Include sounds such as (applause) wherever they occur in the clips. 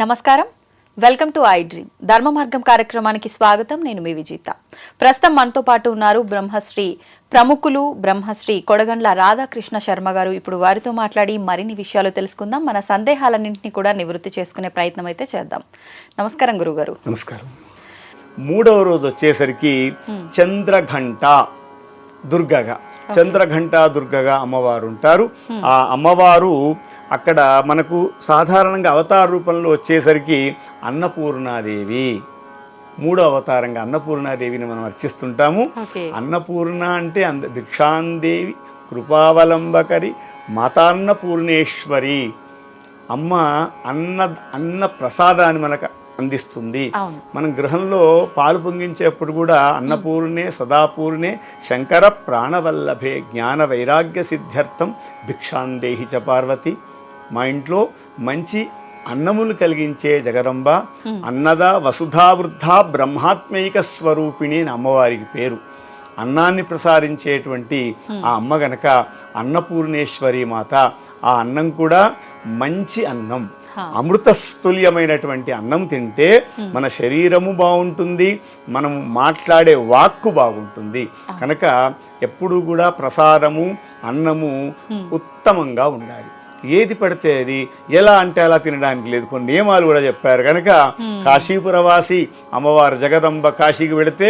నమస్కారం. Welcome to I dream. Dharma Margam కార్యక్రమానికి స్వాగతం. నేను మీ విజేత. ప్రస్తుతం మనతో పాటు ఉన్నారు బ్రహ్మశ్రీ ప్రముఖులు బ్రహ్మశ్రీ కొడగండ్ల రాధాకృష్ణ శర్మ గారు. ఇప్పుడు వారితో మాట్లాడి మరిన్ని విషయాలు తెలుసుకుందాం. మన సందేహాలన్నింటినీ కూడా నివృత్తి చేసుకునే ప్రయత్నం అయితే చేద్దాం. నమస్కారం గురుగారు. నమస్కారం. మూడవ రోజు వచ్చేసరికి చంద్రఘంట దుర్గగా. చంద్రఘంట దుర్గగా అమ్మవారు ఉంటారు. ఆ అమ్మవారు అక్కడ మనకు సాధారణంగా అవతార రూపంలో వచ్చేసరికి అన్నపూర్ణాదేవి. మూడో అవతారంగా అన్నపూర్ణాదేవిని మనం అర్చిస్తుంటాము. అన్నపూర్ణ అంటే అంద భిక్షాందేవి కృపావలంబకరి మాతాన్నపూర్ణేశ్వరి. అమ్మ అన్న అన్న ప్రసాదాన్ని మనకు అందిస్తుంది. మనం గృహంలో పాలు పొంగించేప్పుడు కూడా అన్నపూర్ణే సదాపూర్ణే శంకర ప్రాణవల్లభే జ్ఞాన వైరాగ్య సిద్ధ్యర్థం భిక్షాందేహి చ పార్వతి. మా ఇంట్లో మంచి అన్నములు కలిగించే జగదంబ అన్నద వసుధావృద్ధ బ్రహ్మాత్మైక స్వరూపిణి అని అమ్మవారికి పేరు. అన్నాన్ని ప్రసారించేటువంటి ఆ అమ్మ గనక అన్నపూర్ణేశ్వరి మాత ఆ అన్నం కూడా మంచి అన్నం. అమృతస్తుల్యమైనటువంటి అన్నం తింటే మన శరీరము బాగుంటుంది మనం మాట్లాడే వాక్కు బాగుంటుంది. కనుక ఎప్పుడు కూడా ప్రసాదము అన్నము ఉత్తమంగా ఉండాలి. ఏది పడితే అది ఎలా అంటే అలా తినడానికి లేదు. కొన్ని నియమాలు కూడా చెప్పారు. కనుక కాశీపురవాసి అమ్మవారు జగదంబ కాశీకి వెళితే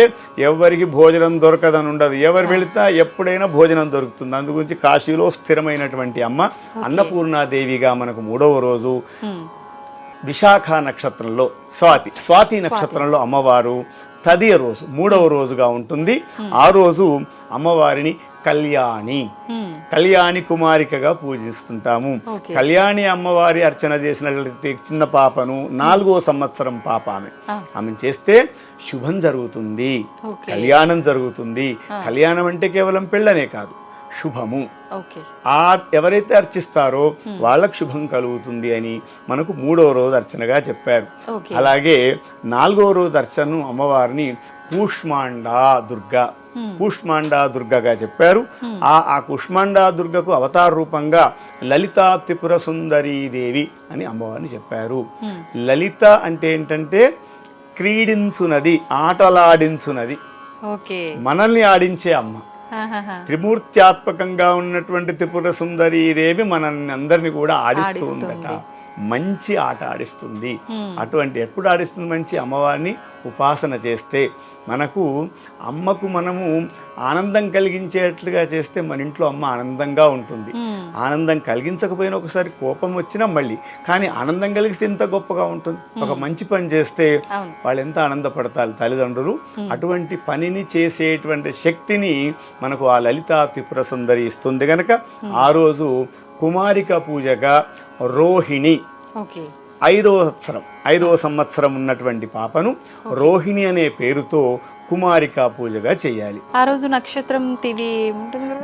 ఎవరికి భోజనం దొరకదని ఉండదు ఎవరు వెళితే ఎప్పుడైనా భోజనం దొరుకుతుంది. అందుగురించి కాశీలో స్థిరమైనటువంటి అమ్మ అన్నపూర్ణాదేవిగా మనకు మూడవ రోజు విశాఖ నక్షత్రంలో స్వాతి స్వాతి నక్షత్రంలో అమ్మవారు తదియ రోజు మూడవ రోజుగా ఉంటుంది. ఆ రోజు అమ్మవారిని కళ్యాణి. కళ్యాణి కుమారికగా పూజిస్తుంటాము. కళ్యాణి అమ్మవారి అర్చన చేసినట్లయితే చిన్న పాపను నాలుగో సంవత్సరం పాప ఆమె. ఆమె చేస్తే శుభం జరుగుతుంది. కళ్యాణం జరుగుతుంది. కళ్యాణం అంటే కేవలం పెళ్ళనే కాదు. శుభము. ఆ ఎవరైతే అర్చిస్తారో వాళ్ళకు శుభం కలుగుతుంది అని మనకు మూడవ రోజు అర్చనగా చెప్పారు. అలాగే నాలుగవ రోజు అర్చనను అమ్మవారిని కూష్మాండా దుర్గ కూష్మాండా దుర్గగా చెప్పారు. ఆ ఆ కుష్మాండా దుర్గకు అవతార రూపంగా లలితా త్రిపుర సుందరీ దేవి అని అమ్మవారిని చెప్పారు. లలిత అంటే ఏంటంటే క్రీడించునది ఆటలాడించునది. ఓకే మనల్ని ఆడించే అమ్మ. త్రిమూర్త్యాత్మకంగా ఉన్నటువంటి త్రిపుర సుందరి దేవి మనల్ని అందరిని కూడా ఆడిస్తూ ఉందట. మంచి ఆట ఆడిస్తుంది. అటువంటి ఎప్పుడు ఆడిస్తుంది మంచి అమ్మవారిని? ఉపాసన చేస్తే. మనకు అమ్మకు మనము ఆనందం కలిగించేట్లుగా చేస్తే మన ఇంట్లో అమ్మ ఆనందంగా ఉంటుంది. ఆనందం కలిగించకపోయినా ఒకసారి కోపం వచ్చినా మళ్ళీ. కానీ ఆనందం కలిగిస్తే ఎంత గొప్పగా ఉంటుంది. ఒక మంచి పని చేస్తే. వాళ్ళు ఎంత ఆనందపడతారు తల్లిదండ్రులు? అటువంటి పనిని చేసేటువంటి శక్తిని మనకు ఆ లలితా త్రిపుర సుందరి ఇస్తుంది గనక ఆ రోజు కుమారిక పూజగా రోహిణి. ఐదో సంవత్సరం. ఐదో సంవత్సరం ఉన్నటువంటి పాపను రోహిణి అనే పేరుతో కుమారికా పూజగా చేయాలి. ఆ రోజు నక్షత్రం తిది?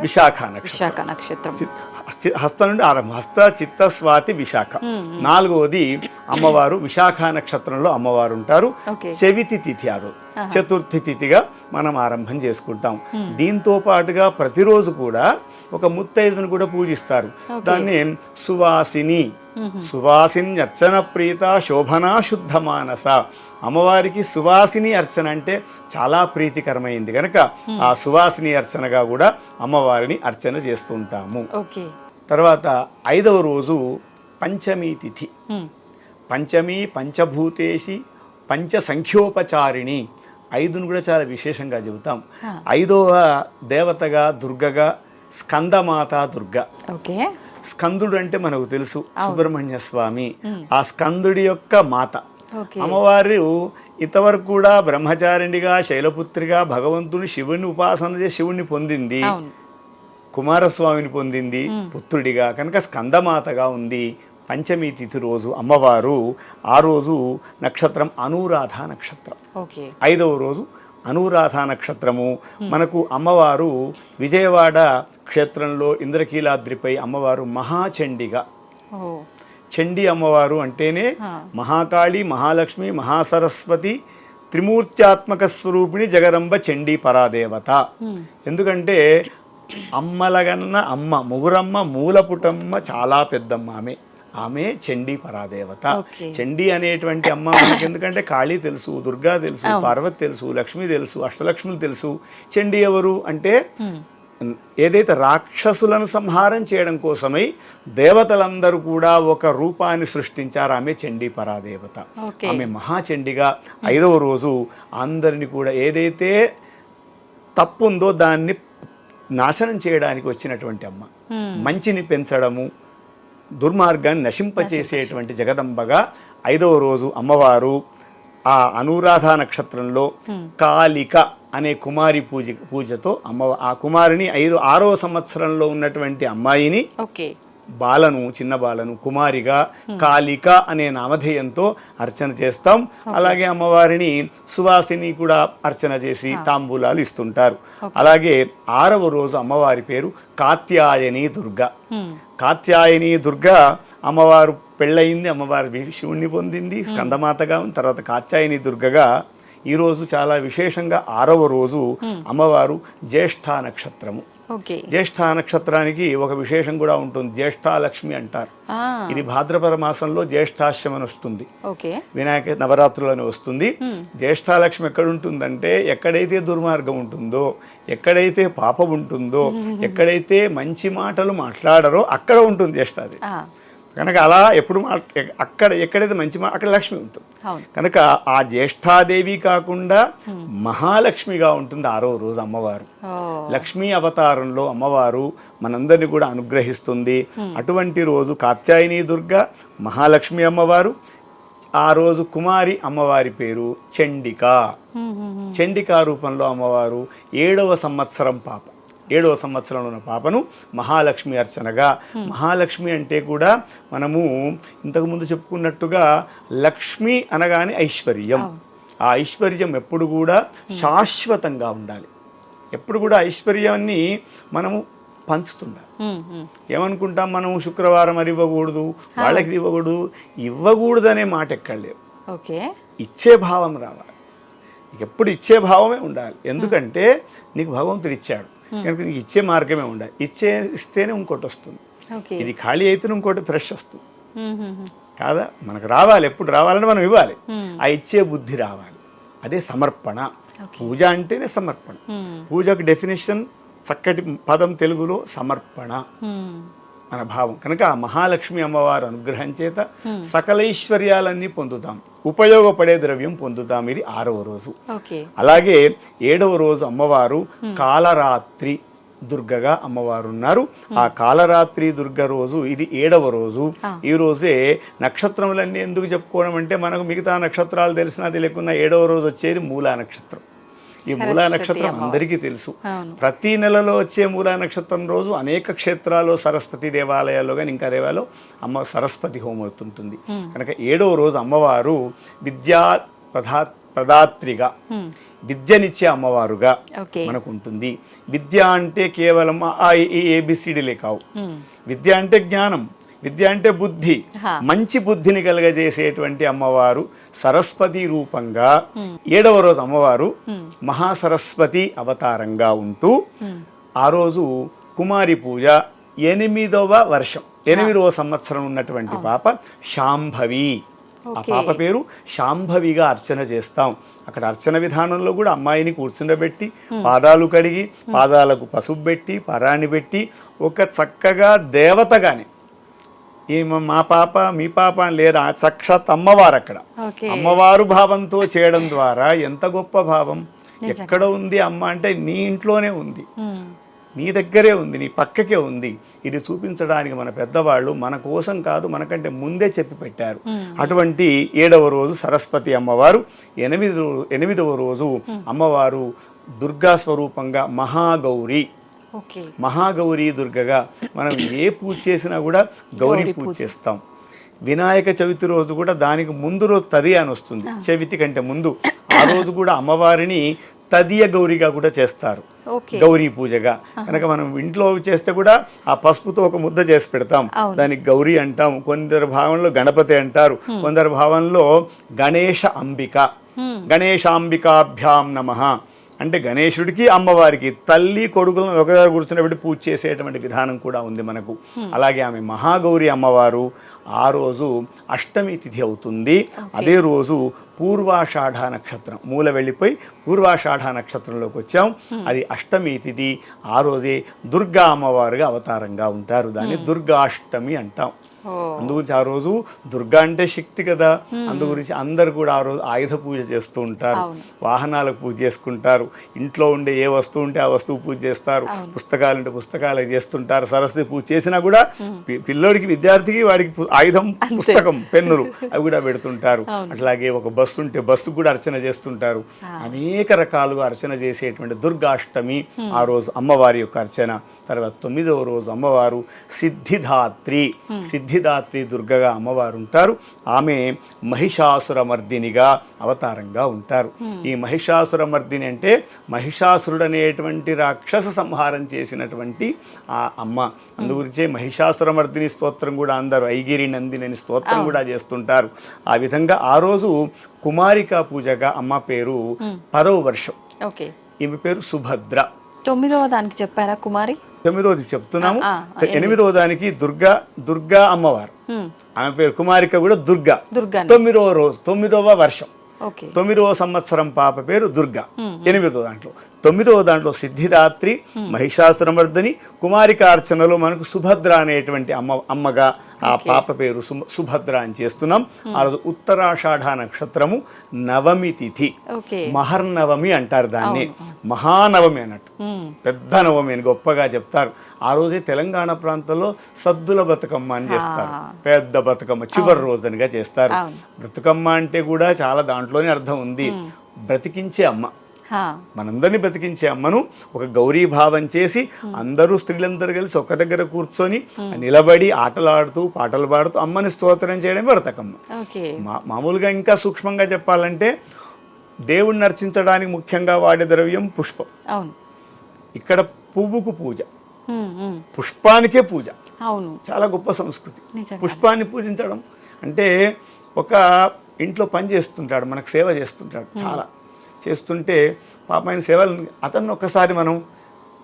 విశాఖ నక్షత్రం. విశాఖ నక్షత్రం. హస్త- నుండి ఆరంభం. హస్త చిత్త స్వాతి విశాఖ. నాలుగవది అమ్మవారు. విశాఖ నక్షత్రంలో అమ్మవారు ఉంటారు. చవితి తిథి ఆ రోజు. చతుర్థి తిథిగా మనం ఆరంభం చేసుకుంటాం. దీంతో పాటుగా ప్రతిరోజు కూడా ఒక ముత్తైదును కూడా పూజిస్తారు. దాన్ని సువాసిని. సువాసిని అర్చన ప్రీత శోభనా శుద్ధ మానస. అమ్మవారికి సువాసిని అర్చన అంటే చాలా ప్రీతికరమైంది కనుక ఆ సువాసిని అర్చనగా కూడా అమ్మవారిని అర్చన చేస్తుంటాము. తర్వాత ఐదవ రోజు పంచమి తిథి. పంచమి పంచభూతేషి పంచ సంఖ్యోపచారిణి ఐదును కూడా చాలా విశేషంగా చెబుతాం. ఐదవ దేవతగా దుర్గగా స్కందమాత దుర్గ. ఓకే. స్కందుడు అంటే మనకు తెలుసు సుబ్రహ్మణ్య స్వామి. ఆ స్కందుడి యొక్క మాత. అమ్మవారు ఇంతవరకు కూడా బ్రహ్మచారిణిగా శైలపుత్రిగా భగవంతుని శివుని ఉపాసన చేసి శివుణ్ణి పొందింది. కుమారస్వామిని పొందింది పుత్రుడిగా. కనుక స్కందమాతగా ఉంది పంచమి తిథి రోజు అమ్మవారు. ఆ రోజు నక్షత్రం అనురాధ నక్షత్రం. ఐదవ రోజు అనురాధ నక్షత్రము మనకు అమ్మవారు విజయవాడ క్షేత్రంలో ఇంద్రకీలాద్రిపై అమ్మవారు మహాచండిగా. చండి అమ్మవారు అంటేనే. మహాకాళి మహాలక్ష్మి మహాసరస్వతి త్రిమూర్త్యాత్మక స్వరూపిణి జగదంబ చండీ పరాదేవత. ఎందుకంటే అమ్మలగన్న అమ్మ ముగురమ్మ మూలపుటమ్మ చాలా పెద్దమ్మ ఆమె. ఆమె చండీ పరాదేవత. చండీ అనేటువంటి అమ్మ మనకి ఎందుకంటే కాళీ తెలుసు దుర్గా తెలుసు పార్వతి తెలుసు లక్ష్మి తెలుసు అష్టలక్ష్ములు తెలుసు. చండీ ఎవరు అంటే ఏదైతే రాక్షసులను సంహారం చేయడం కోసమై దేవతలందరూ కూడా ఒక రూపాన్ని సృష్టించారు ఆమె చండీ పరాదేవత. ఆమె మహాచండిగా ఐదవ రోజు అందరిని కూడా ఏదైతే తప్పు ఉందో దాన్ని నాశనం చేయడానికి వచ్చినటువంటి అమ్మ. మంచిని పెంచడము దుర్మార్గాన్ని నశింపచేసేటువంటి జగదంబగా ఐదవ రోజు అమ్మవారు ఆ అనురాధ నక్షత్రంలో కాళిక అనే కుమారి పూజ పూజతో అమ్మ ఆ కుమారిని ఐదు ఆరో సంవత్సరంలో ఉన్నటువంటి అమ్మాయిని బాలను చిన్న బాలను కుమారిగా కాళిక అనే నామధేయంతో అర్చన చేస్తాం. అలాగే అమ్మవారిని సువాసిని కూడా అర్చన చేసి తాంబూలాలు ఇస్తుంటారు. అలాగే ఆరవ రోజు అమ్మవారి పేరు కాత్యాయని దుర్గ. కాత్యాయని దుర్గ అమ్మవారు పెళ్ళయింది అమ్మవారి శివుణ్ణి పొందింది స్కందమాతగా ఉంది. తర్వాత కాత్యాయని దుర్గగా ఈ రోజు చాలా విశేషంగా ఆరవ రోజు అమ్మవారు జ్యేష్ఠ నక్షత్రము. జ్యేష్ఠ నక్షత్రానికి ఒక విశేషం కూడా ఉంటుంది. జ్యేష్ఠాలక్ష్మి అంటారు. ఇది భాద్రపద మాసంలో జ్యేష్ఠాశ్యం అని వస్తుంది వినాయక నవరాత్రులని వస్తుంది. జ్యేష్ఠాలక్ష్మి ఎక్కడ ఉంటుందంటే ఎక్కడైతే దుర్మార్గం ఉంటుందో ఎక్కడైతే పాపం ఉంటుందో (laughs) ఎక్కడైతే మంచి మాటలు మాట్లాడరో అక్కడ ఉంటుంది జ్యేష్ఠాది. కనుక అలా ఎప్పుడు అక్కడ ఎక్కడైతే మంచి అక్కడ లక్ష్మి ఉంటుంది. కనుక ఆ జ్యేష్ఠాదేవి కాకుండా మహాలక్ష్మిగా ఉంటుంది ఆరో రోజు అమ్మవారు. లక్ష్మీ అవతారంలో అమ్మవారు మనందరినీ కూడా అనుగ్రహిస్తుంది. అటువంటి రోజు కాత్యాయని దుర్గ మహాలక్ష్మి అమ్మవారు ఆ రోజు కుమారి అమ్మవారి పేరు చండిక. చండికా రూపంలో అమ్మవారు ఏడవ సంవత్సరం పాప. ఏడవ సంవత్సరంలో ఉన్న పాపను మహాలక్ష్మి అర్చనగా. మహాలక్ష్మి అంటే కూడా మనము ఇంతకుముందు చెప్పుకున్నట్టుగా లక్ష్మి అనగానే ఐశ్వర్యం. ఆ ఐశ్వర్యం ఎప్పుడు కూడా శాశ్వతంగా ఉండాలి. ఎప్పుడు కూడా ఐశ్వర్యాన్ని మనము పంచుతుండాలి. ఏమనుకుంటాం మనం శుక్రవారం అది ఇవ్వకూడదు? వాళ్ళకి ఇవ్వకూడదు? ఇవ్వకూడదు అనే మాట ఎక్కడ లేవు ఓకే. ఇచ్చే భావం రావాలి. ఎప్పుడు ఇచ్చే భావమే ఉండాలి. ఎందుకంటే నీకు భగవంతుడు ఇచ్చాడు. కనుక నీకు ఇచ్చే మార్గమే ఉండాలి. ఇచ్చే ఇస్తేనే ఇంకోటి వస్తుంది. ఇది ఖాళీ అయితే ఇంకోటి ఫ్రెష్ వస్తుంది. ఉమ్. కాదా? మనకు రావాలి ఎప్పుడు రావాలంటే మనం ఇవ్వాలి. ఆ ఇచ్చే బుద్ధి రావాలి. అదే సమర్పణ. పూజ అంటేనే సమర్పణ. పూజకు డెఫినేషన్ చక్కటి పదం తెలుగులో సమర్పణ. మన భావం. కనుక ఆ మహాలక్ష్మి అమ్మవారు అనుగ్రహం చేత సకల ఐశ్వర్యాలన్నీ పొందుతాం. ఉపయోగపడే ద్రవ్యం పొందుతాం. ఇది ఆరవ రోజు. అలాగే ఏడవ రోజు అమ్మవారు కాలరాత్రి దుర్గగా అమ్మవారు ఉన్నారు ఆ కాలరాత్రి దుర్గ రోజు ఇది ఏడవ రోజు. ఈ రోజే నక్షత్రములన్నీ ఎందుకు చెప్పుకోవడం అంటే మనకు మిగతా నక్షత్రాలు తెలిసినా తెలియకున్నా ఏడవ రోజు వచ్చేది మూలా నక్షత్రం. ఈ మూలా నక్షత్రం అందరికీ తెలుసు. ప్రతి నెలలో వచ్చే మూలా నక్షత్రం రోజు అనేక క్షేత్రాల్లో సరస్వతి దేవాలయాల్లో కానీ ఇంకా దేవాలయాల్లో అమ్మ సరస్వతి హోమం అవుతుంటుంది. కనుక ఏడవ రోజు అమ్మవారు విద్యా ప్రధా ప్రదాత్రిగా విద్యనిచ్చే అమ్మవారుగా మనకు ఉంటుంది విద్య అంటే కేవలం ఆ ఏబిసిడీలే కావు. విద్య అంటే జ్ఞానం. విద్య అంటే బుద్ధి. మంచి బుద్ధిని కలగజేసేటువంటి అమ్మవారు సరస్వతి రూపంగా ఏడవ రోజు అమ్మవారు మహాసరస్వతి అవతారంగా ఉంటూ ఆ రోజు కుమారి పూజ ఎనిమిదవ వర్షం. ఎనిమిదవ సంవత్సరం ఉన్నటువంటి పాప శాంభవి. ఆ. పాప పేరు శాంభవిగా అర్చన చేస్తాం. అక్కడ అర్చన విధానంలో కూడా అమ్మాయిని కూర్చుండబెట్టి పాదాలు కడిగి పాదాలకు పసుపు పెట్టి పరాణి పెట్టి ఒక చక్కగా దేవతగానే ఈ మ- పాప మీ పాప అని లేదా సాక్షాత్ అమ్మవారు అక్కడ. అమ్మవారు భావంతో చేయడం ద్వారా ఎంత గొప్ప భావం. ఎక్కడ ఉంది అమ్మ అంటే నీ ఇంట్లోనే ఉంది. నీ దగ్గరే ఉంది నీ పక్కకే ఉంది. ఇది చూపించడానికి మన పెద్దవాళ్ళు మన కోసం కాదు మనకంటే ముందే చెప్పి పెట్టారు. అటువంటి ఏడవ రోజు సరస్వతి అమ్మవారు ఎనిమిది ఎనిమిదవ రోజు అమ్మవారు దుర్గా స్వరూపంగా మహాగౌరి. మహాగౌరీ దుర్గగా మనం ఏ పూజ చేసినా కూడా గౌరీ పూజ చేస్తాం. వినాయక చవితి రోజు కూడా దానికి ముందు రోజు తది అని వస్తుంది. చవితి కంటే ముందు ఆ రోజు కూడా అమ్మవారిని తదియ గౌరిగా కూడా చేస్తారు. గౌరీ పూజగా. కనుక మనం ఇంట్లో చేస్తే కూడా ఆ పసుపుతో ఒక ముద్ద చేసి పెడతాం. దానికి గౌరీ అంటాం. కొందరు భావంలో గణపతి అంటారు. కొందరు భావంలో గణేష అంబిక. గణేశాంబికాభ్యాం నమ. అంటే గణేశుడికి అమ్మవారికి తల్లి కొడుకులను ఒక దగ్గర కూర్చున్నబెట్టి పూజ చేసేటువంటి విధానం కూడా ఉంది మనకు. అలాగే ఆమె మహాగౌరి అమ్మవారు ఆ రోజు అష్టమి తిథి అవుతుంది. అదే రోజు పూర్వాషాఢ నక్షత్రం మూల వెళ్ళిపోయి పూర్వాషాఢ నక్షత్రంలోకి వచ్చాం. అది అష్టమి తిథి ఆ రోజే దుర్గా అమ్మవారుగా అవతారంగా ఉంటారు. దాన్ని దుర్గాష్టమి అంటాం. అందుగురించి ఆ రోజు దుర్గా అంటే శక్తి కదా. అందు గురించి అందరు కూడా ఆ రోజు ఆయుధ పూజ చేస్తూ ఉంటారు. వాహనాలకు పూజ చేసుకుంటారు. ఇంట్లో ఉండే ఏ వస్తువు ఉంటే ఆ వస్తువు పూజ చేస్తారు. పుస్తకాలు ఉంటే పుస్తకాలు చేస్తుంటారు. సరస్వతి పూజ చేసినా కూడా పిల్లోడికి విద్యార్థికి వాడికి ఆయుధం పుస్తకం పెన్నులు అవి కూడా పెడుతుంటారు. అట్లాగే ఒక బస్సు ఉంటే బస్సుకు కూడా అర్చన చేస్తుంటారు. అనేక రకాలుగా అర్చన చేసేటువంటి దుర్గాష్టమి ఆ రోజు అమ్మవారి యొక్క అర్చన. తర్వాత తొమ్మిదవ రోజు అమ్మవారు సిద్ధిదాత్రి. సిద్ధిదాత్రి దుర్గగా అమ్మవారు ఉంటారు ఆమె మహిషాసురమర్దినిగా అవతారంగా ఉంటారు. ఈ మహిషాసురమర్దిని అంటే మహిషాసురుడు అనేటువంటి రాక్షస సంహారం చేసినటువంటి ఆ అమ్మ. అందుగురించే మహిషాసురమర్దిని స్తోత్రం కూడా అందరూ ఐగిరి నందిని స్తోత్రం కూడా చేస్తుంటారు. ఆ విధంగా ఆ రోజు కుమారికా పూజగా అమ్మ పేరు పదవ వర్షం. ఓకే. ఈమె పేరు సుభద్ర. తొమ్మిదవ దానికి చెప్పారా కుమారి? తొమ్మిదోది చెప్తున్నాము. ఆ, ఎనిమిదవ దానికి దుర్గా దుర్గా అమ్మవారు. ఆమె పేరు కుమారిక కూడా దుర్గా. తొమ్మిదవ రోజు తొమ్మిదవ వర్షం. తొమ్మిదవ సంవత్సరం పాప పేరు దుర్గా. ఎనిమిదవ దాంట్లో. తొమ్మిదవ దాంట్లో సిద్ధిదాత్రి మహిషాసురమర్దని కుమారికార్చనలో మనకు సుభద్ర అనేటువంటి అమ్మ అమ్మగా ఆ పాప పేరు సుభద్ర అని చేస్తున్నాం. ఆ రోజు ఉత్తరాషాఢ నక్షత్రము నవమి తిథి. మహర్నవమి అంటారు దాన్ని. మహానవమి అన్నట్టు. పెద్ద నవమి అని గొప్పగా చెప్తారు. ఆ రోజే తెలంగాణ ప్రాంతంలో సద్దుల బతుకమ్మ అని చేస్తారు. పెద్ద బతుకమ్మ చివరి రోజునిగా చేస్తారు. బతుకమ్మ అంటే కూడా చాలా దాంట్లోనే అర్థం ఉంది. బ్రతికించే అమ్మ. మనందరినీ బ్రతికించే అమ్మను ఒక గౌరీ భావం చేసి అందరూ స్త్రీలందరూ కలిసి ఒక దగ్గర కూర్చొని నిలబడి ఆటలాడుతూ పాటలు పాడుతూ అమ్మని స్తోత్రం చేయడమే బ్రతకమ్మ ఓకే. మా మామూలుగా ఇంకా సూక్ష్మంగా చెప్పాలంటే దేవుణ్ణి అర్చించడానికి ముఖ్యంగా వాడే ద్రవ్యం పుష్పం. అవును. ఇక్కడ పువ్వుకు పూజ. హ్మ్. పుష్పానికే పూజ. అవును. చాలా గొప్ప సంస్కృతి. పుష్పాన్ని పూజించడం అంటే ఒక ఇంట్లో పని చేస్తుంటాడు మనకు సేవ చేస్తుంటాడు చాలా. చేస్తుంటే పాప ఆయన సేవలు అతన్ని ఒక్కసారి మనం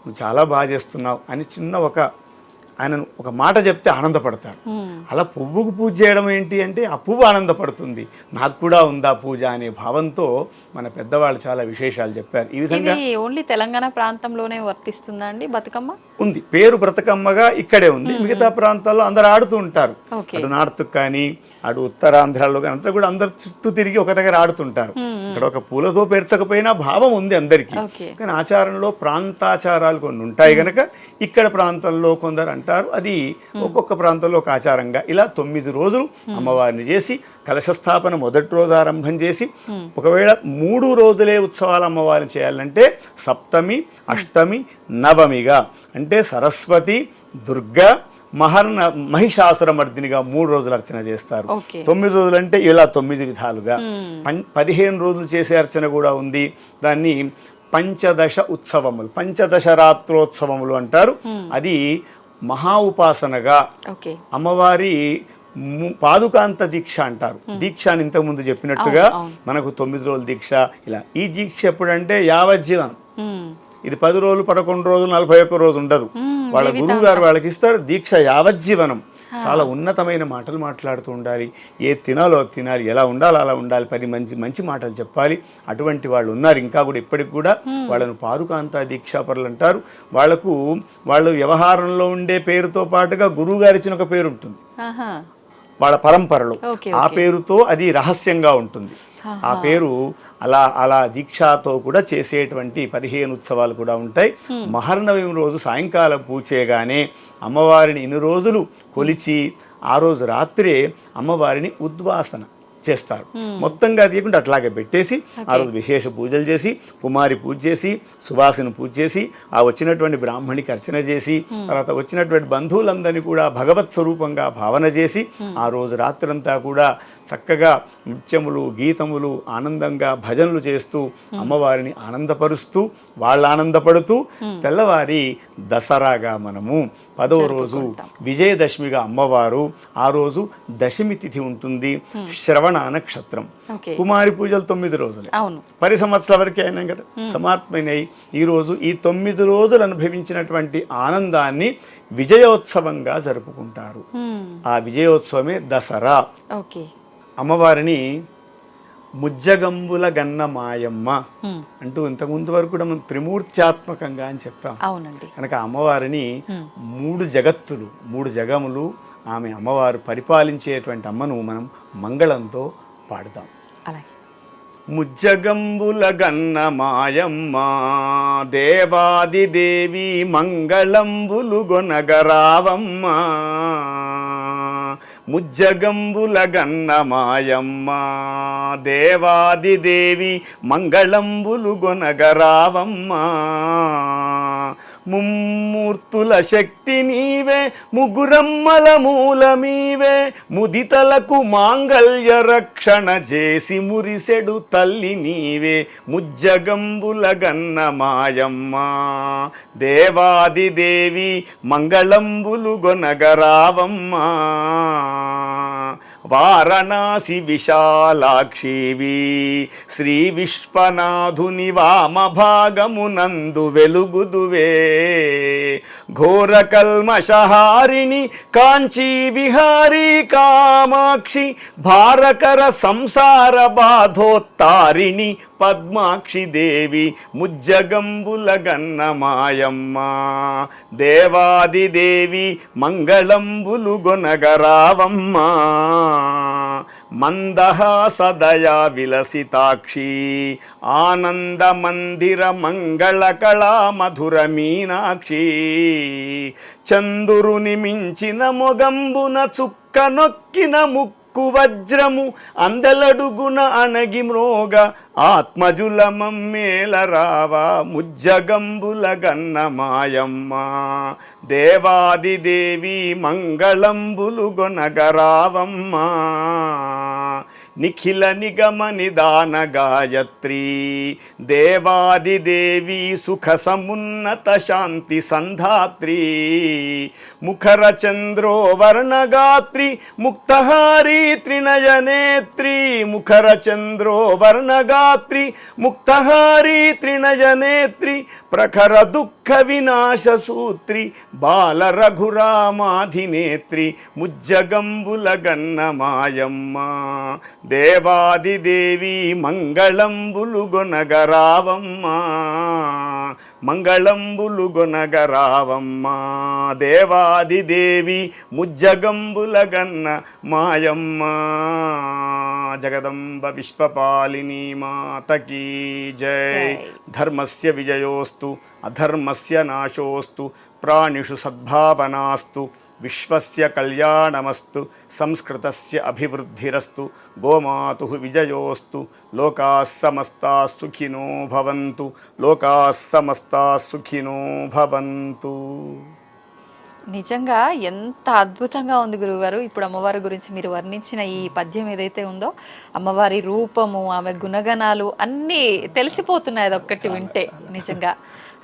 నువ్వు చాలా బాగా చేస్తున్నావు అని చిన్న ఒక ఆయన ఒక మాట చెప్తే ఆనందపడతాడు. అలా పువ్వుకు పూజ చేయడం ఏంటి అంటే ఆ పువ్వు ఆనందపడుతుంది. నాకు కూడా ఉందా పూజ అనే భావంతో మన పెద్దవాళ్ళు చాలా విశేషాలు చెప్పారు. ఈ విధంగా ఓన్లీ తెలంగాణ ప్రాంతంలోనే వర్తిస్తుందా అండి బతుకమ్మ? ఉంది. పేరు బ్రతకమ్మగా ఇక్కడే ఉంది. మిగతా ప్రాంతాల్లో అందరు ఆడుతూ ఉంటారు. అటు నార్త్ కానీ అటు ఉత్తరాంధ్రాల్లో కానీ అంతా కూడా అందరు చుట్టూ తిరిగి ఒక దగ్గర ఆడుతుంటారు. ఇక్కడ ఒక పూలతో పేర్చకపోయినా భావం ఉంది అందరికీ. కానీ ఆచారంలో ప్రాంతాచారాలు కొన్ని ఉంటాయి గనక ఇక్కడ ప్రాంతంలో కొందరు అంటారు అది ఒక్కొక్క ప్రాంతంలో ఒక ఆచారంగా ఇలా తొమ్మిది రోజులు అమ్మవారిని చేసి కలశస్థాపన మొదటి రోజు ఆరంభం చేసి ఒకవేళ మూడు రోజులే ఉత్సవాలు అమ్మవారిని చేయాలంటే సప్తమి అష్టమి నవమిగా. అంటే సరస్వతి దుర్గా మహర్న మహిషాసురమర్దినిగా మూడు రోజులు అర్చన చేస్తారు. తొమ్మిది రోజులు అంటే ఇలా తొమ్మిది విధాలుగా. పదిహేను రోజులు చేసే అర్చన కూడా ఉంది. దాన్ని పంచదశ ఉత్సవములు పంచదశ రాత్రోత్సవములు అంటారు. అది మహా ఉపాసనగా అమ్మవారి పాదుకాంత దీక్ష అంటారు. దీక్ష అని ఇంతకుముందు చెప్పినట్టుగా. మనకు తొమ్మిది రోజుల దీక్ష ఇలా. ఈ దీక్ష ఎప్పుడంటే యావజ్జీవనం. ఇది పది రోజులు పదకొండు రోజులు నలభై ఒక్క రోజు ఉండదు. వాళ్ళ గురువు గారు వాళ్ళకి ఇస్తారు దీక్ష యావజ్జీవనం. చాలా ఉన్నతమైన మాటలు మాట్లాడుతూ ఉండాలి. ఏ తినాలో తినాలి ఎలా ఉండాలో అలా ఉండాలి. పది మంచి మంచి మాటలు చెప్పాలి. అటువంటి వాళ్ళు ఉన్నారు. ఇంకా కూడా ఇప్పటికి కూడా వాళ్ళను పాదుకాంత దీక్షాపరులు అంటారు. వాళ్ళకు వాళ్ళు వ్యవహారంలో ఉండే పేరుతో పాటుగా గురువు గారు ఇచ్చిన ఒక పేరు ఉంటుంది. వాళ్ళ పరంపరలో. ఆ పేరుతో అది రహస్యంగా ఉంటుంది. ఆ పేరు అలా అలా దీక్షతో కూడా చేసేటువంటి పదిహేను ఉత్సవాలు కూడా ఉంటాయి. మహర్నవమి రోజు సాయంకాలం పూజ చేయగానే అమ్మవారిని ఇన్ని రోజులు కొలిచి ఆ రోజు రాత్రే అమ్మవారిని ఉద్వాసన చేస్తారు. మొత్తంగా తీయకుండా అట్లాగే పెట్టేసి ఆ రోజు విశేష పూజలు చేసి కుమారి పూజ చేసి సువాసిని పూజ చేసి ఆ వచ్చినటువంటి బ్రాహ్మణికి అర్చన చేసి తర్వాత వచ్చినటువంటి బంధువులందరినీ కూడా భగవత్ స్వరూపంగా భావన చేసి ఆ రోజు రాత్రంతా కూడా చక్కగా నృత్యములు గీతములు ఆనందంగా భజనలు చేస్తూ అమ్మవారిని ఆనందపరుస్తూ వాళ్ళు ఆనందపడుతూ తెల్లవారి దసరాగా మనము పదవ రోజు విజయదశమిగా అమ్మవారు ఆ రోజు దశమి తిథి ఉంటుంది శ్రవణ నక్షత్రం. కుమారి పూజలు తొమ్మిది రోజులు. పది సంవత్సరాల వరకే అయినా కదా. సమాప్తమైనవి ఈరోజు ఈ తొమ్మిది రోజులు అనుభవించినటువంటి ఆనందాన్ని విజయోత్సవంగా జరుపుకుంటారు. ఆ విజయోత్సవమే దసరా. అమ్మవారిని ముజ్జగంబుల గన్న మాయమ్మ. అంటూ ఇంతకుముందు వరకు కూడా మనం త్రిమూర్త్యాత్మకంగా అని చెప్పాం అవునండి. కనుక అమ్మవారిని మూడు జగత్తులు మూడు జగములు ఆమె అమ్మవారు పరిపాలించేటువంటి అమ్మను మనం మంగళంతో పాడుతాం. అలాగే. ముజ్జగంబుల గన్న మాయమ్మ దేవాది దేవి మంగళంబులు గొనగరావమ్మ ముజ్జగంబులగన్న మాయమ్మ దేవాదిదేవి మంగళంబులు గొనగరావమ్మ. ముమ్మూర్తుల శక్తి నీవే ముగురమ్మల మూలమీవే ముదితలకు మాంగళ్య రక్షణ చేసి మురిసెడు తల్లి నీవే. ముజ్జగంబుల గన్న మాయమ్మ దేవాది దేవి మంగళంబులు గొనగరావమ్మ వారణాసి విశాలాక్షివి శ్రీ విశ్వనాథుని వామ భాగమునందు వెలుగుదువే. ఘోర కల్మషహారిణి కాంచీ విహారీ కామాక్షి భారకర సంసార బాధోత్తారిణి పద్మాక్షి దేవి ముజ్జగంబుల మాయమ్మ. దేవాది మంగళంబులు గొనగరావమ్మ. మందహాసదయా విలసితాక్షి ఆనంద మందిర మంగళ కళా మధుర మీనాక్షి. చందురుని మించిన మొగంబున చుక్క నొక్కిన ముక్కు వజ్రము అందలడుగున అణగి మ్రోగ ఆత్మజుల మమ్మేల రావా ముజ్జగంబుల గన్న మాయమ్మ. దేవాదిదేవి మంగళంబులు గొనగరావమ్మ నిఖిల నిగమ నిదాన గాయత్రి దేవాదిదేవి సుఖ సమున్నత శాంతి సంధాత్రి. ముఖర చంద్రో వర్ణగాత్రి ముక్తహారీ త్రినయనేత్రి. ముఖర చంద్రో వర్ణగాత్రి ముక్తహారీ త్రినయనేత్రి. ప్రఖర దుఃఖ వినాశ సూత్రి బాల రఘురామాధినేత్రి. ముజ్జగంబుల గన్న మాయమ్మ దేవాది దేవి మంగళంబులు గొనగరావమ్మ. మంగళంబులు గొనగరావమ్మ. దేవాది దేవి ముజ్జగంబుల గన్న మాయమ్మ. జగదంబ విశ్వపాలిని మాతకీ జై. ధర్మస్య విజయోస్తు అధర్మస్య నాశోస్తు ప్రాణిషు సద్భావనాస్తు. విశ్వస్య కళ్యాణమస్తు సంస్కృతస్య అభివృద్ధిరస్తు గోమాతు విజయోస్తు లోకా సమస్తా సుఖినో భవంతు లోకా సమస్తా సుఖినో భవంతు. నిజంగా ఎంత అద్భుతంగా ఉంది గురువుగారు. ఇప్పుడు అమ్మవారి గురించి మీరు వర్ణించిన ఈ పద్యం ఏదైతే ఉందో అమ్మవారి రూపము ఆమె గుణగణాలు అన్నీ తెలిసిపోతున్నాయి అదొక్కటి వింటే. నిజంగా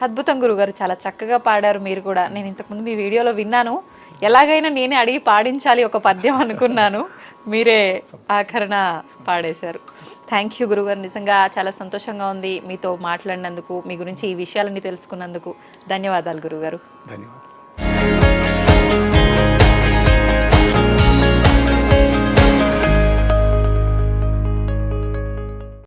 అద్భుతం గురుగారు చాలా చక్కగా పాడారు మీరు కూడా. నేను ఇంతకుముందు మీ వీడియోలో విన్నాను. ఎలాగైనా నేనే అడిగి పాడించాలి ఒక పద్యం అనుకున్నాను. మీరే ఆఖరణ పాడేశారు. థ్యాంక్ యూ గురుగారు. నిజంగా చాలా సంతోషంగా ఉంది మీతో మాట్లాడినందుకు మీ గురించి ఈ విషయాలన్నీ తెలుసుకున్నందుకు. ధన్యవాదాలు గురుగారు. ధన్యవాదాలు.